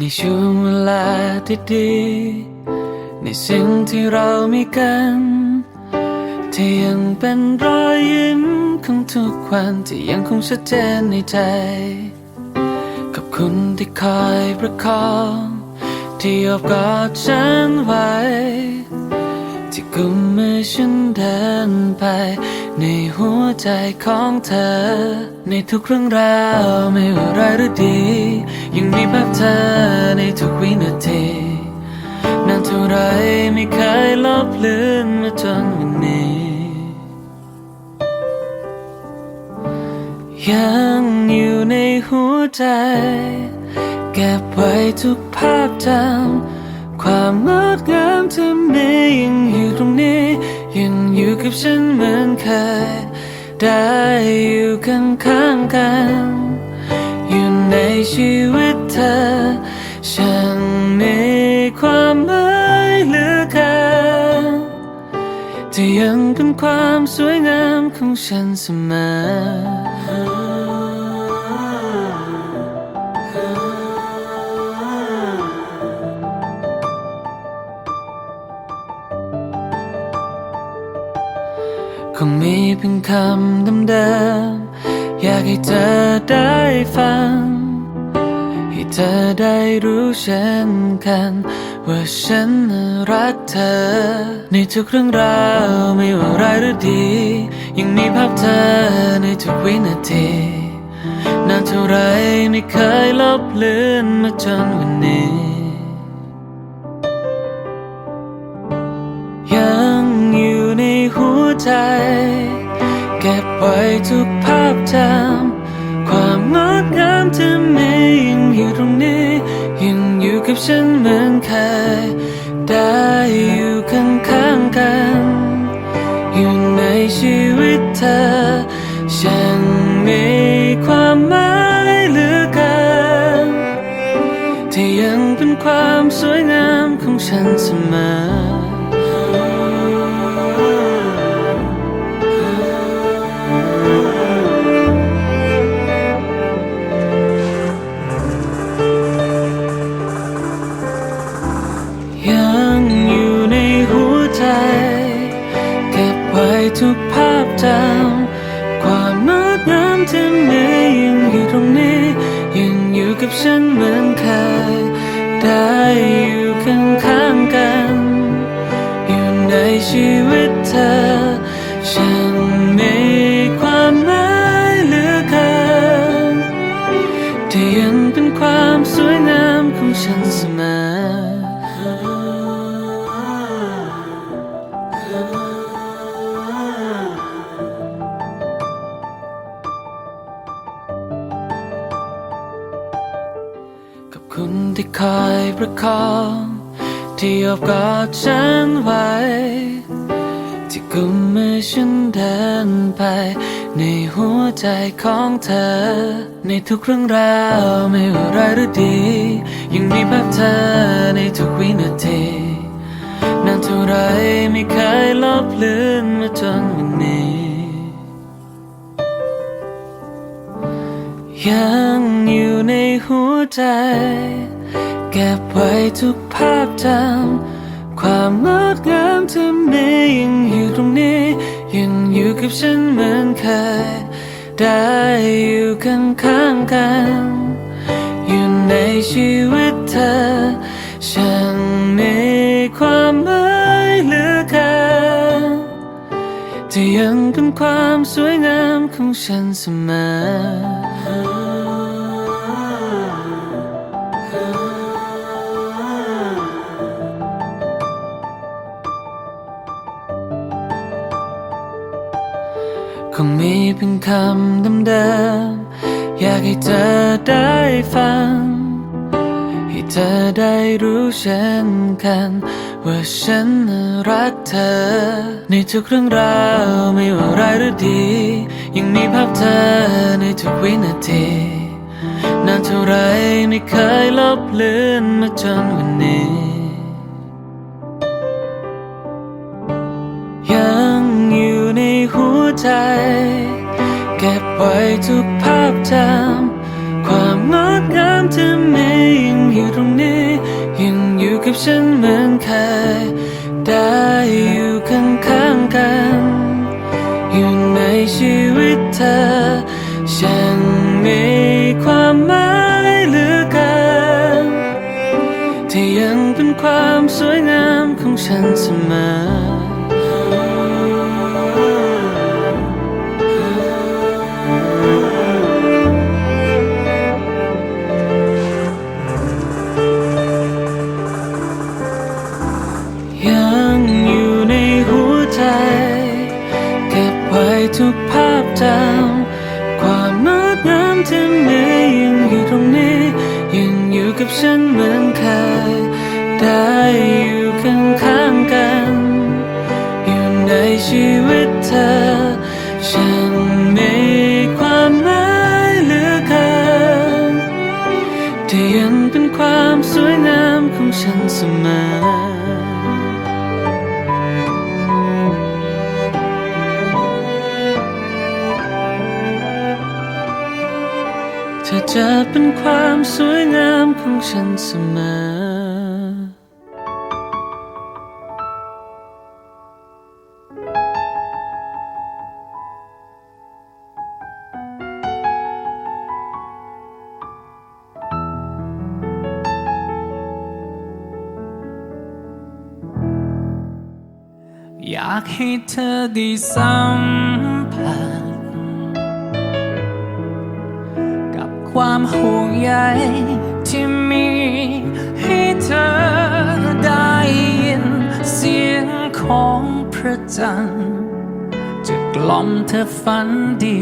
ในช่วงเวลาที่ดี ในสิ่งที่เรามีกัน ที่ยังเป็นรอยยิ้มของทุกวันที่ยังคงชัดเจนในใจ ขอบคุณที่คอยประคอง ที่อบกอดฉันไว้ ที่กุมมือฉันเดินไป ในหัวใจของเธอ ในทุกเรื่องราวไม่ว่าร้ายหรือดี ยังมีภาพเธอในทุกวินาทีนานเท่าไรไม่เคยลบเลือนมาจนวันนี้ ยังอยู่ในหัวใจ เก็บไว้ทุกภาพจำ ความงดงามที่มียังอยู่ตรงนี้ ยังอยู่กับฉันเหมือนเคย ได้อยู่ข้างข้างกัน อยู่ในชีวิตเธอ ฉันมีความหมายเหลือเกินที่ยังเป็นความสวยงามของฉันเสมอ เพียงคำเดิมๆอยากให้เธอได้ฟัง ให้เธอได้รู้เช่นกัน ว่าฉันรักเธอ ในทุกเรื่องราวไม่ว่าร้ายหรือดี ยังมีภาพเธอในทุกวินาทีนานเท่าไรไม่เคยลบเลือนมาจนวันนี้ ว้ทุกภาพจำความงดงามที่มียังอยู่ตรงนี้ ยังอยู่กับฉันเหมือนเคยได้อยู่ข้างข้างๆกัน อยู่ในชีวิตเธอ ฉันมีความหมายเหลือเกินที่ยังเป็นความสวยงามของฉันเสมอ จำความมืดน้ำที่มียังอยู่ตรงนี้ ยังอยู่กับฉันเหมือนเคยได้ คุณที่คอยประคองที่อบกอดฉันไว้ ที่กุมมือฉันเดินไป ในหัวใจของเธอ ในทุกเรื่องราวไม่ว่าร้ายหรือดี ยังมีภาพเธอในทุกวินาทีนานเท่าไรไม่เคยลบเลือนมาจนวันนี้ ยังอยู่ในหัวใจ ก็บไว้ทุกภาพจำความงดงามที่มียังอยู่ตรงนี้ ยังอยู่กับฉันเหมือนเคย ได้อยู่ข้างข้างๆกัน อยู่ในชีวิตเธอ ฉันมีความหมายเหลือเกินที่ยังเป็นความสวยงามของฉันเสมอ คงมีเพียงคำเดิมๆอยากให้เธอได้ฟัง ให้เธอได้รู้เช่นกัน ว่าฉันรักเธอ ในทุกเรื่องราวไม่ว่าร้ายหรือดี ยังมีภาพเธอในทุกวินาทีนานเท่าไรไม่เคยลบเลือนมาจนวันนี้ ใจ เก็บไว้ทุกภาพจำความงดงามที่มียังอยู่ตรงนี้ยังอยู่กับฉันเหมือนเคยได้อยู่ข้างๆกัน อยู่ในชีวิตเธอ ฉันมีความหมายเหลือเกินที่ยังเป็นความสวยงามของฉันเสมอ อยู่ข้างกัน อยู่ในชีวิตเธอ ฉันมีความหมายเหลือเกินที่ยังเป็นความสวยงามของฉันเสมอเธอจะเป็นความสวยงามของฉันเสมอ อยากให้เธอได้สัมผัส กับความห่วงใยที่มีให้เธอได้ยินเสียงของพระจันทร์จะกล่อมเธอฝันดี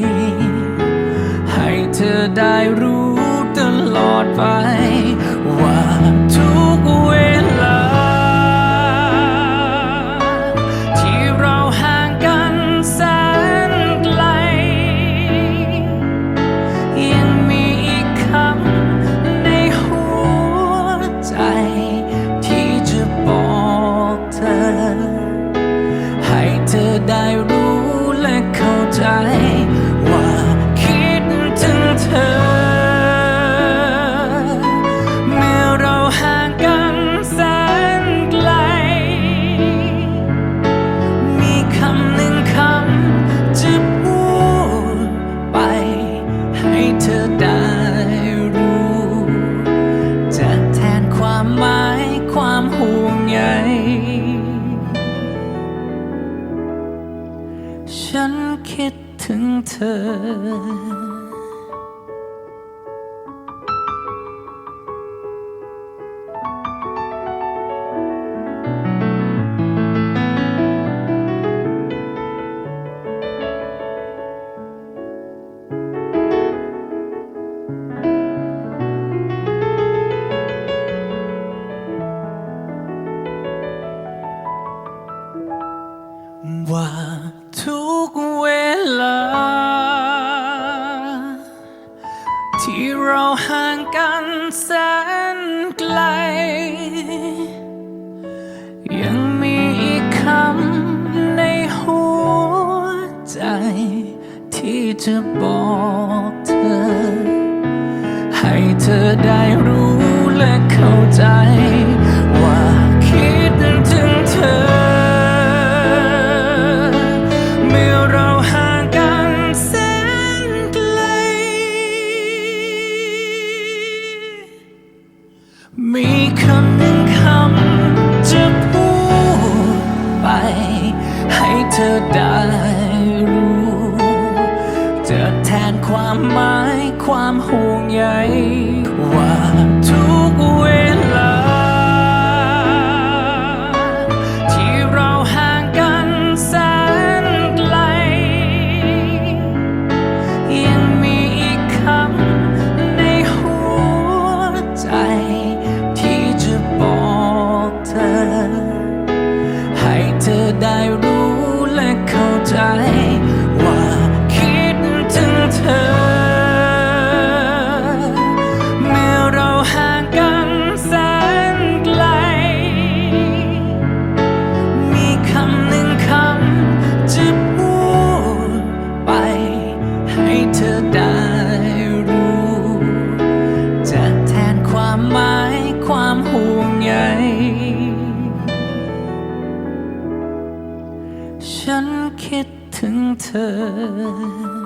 ให้เธอได้รู้ตลอดไป ได้รู้และเข้าใจ ถึ จะบอกเธอ ให้เธอได้รู้และเข้าใจ ฉันคิดถึงเธอ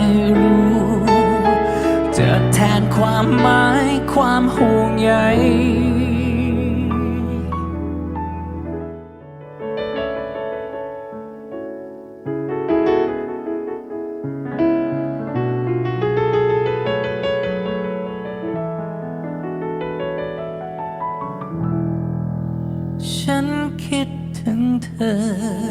ความหมายความห่วงใยฉันคิดถึงเธอ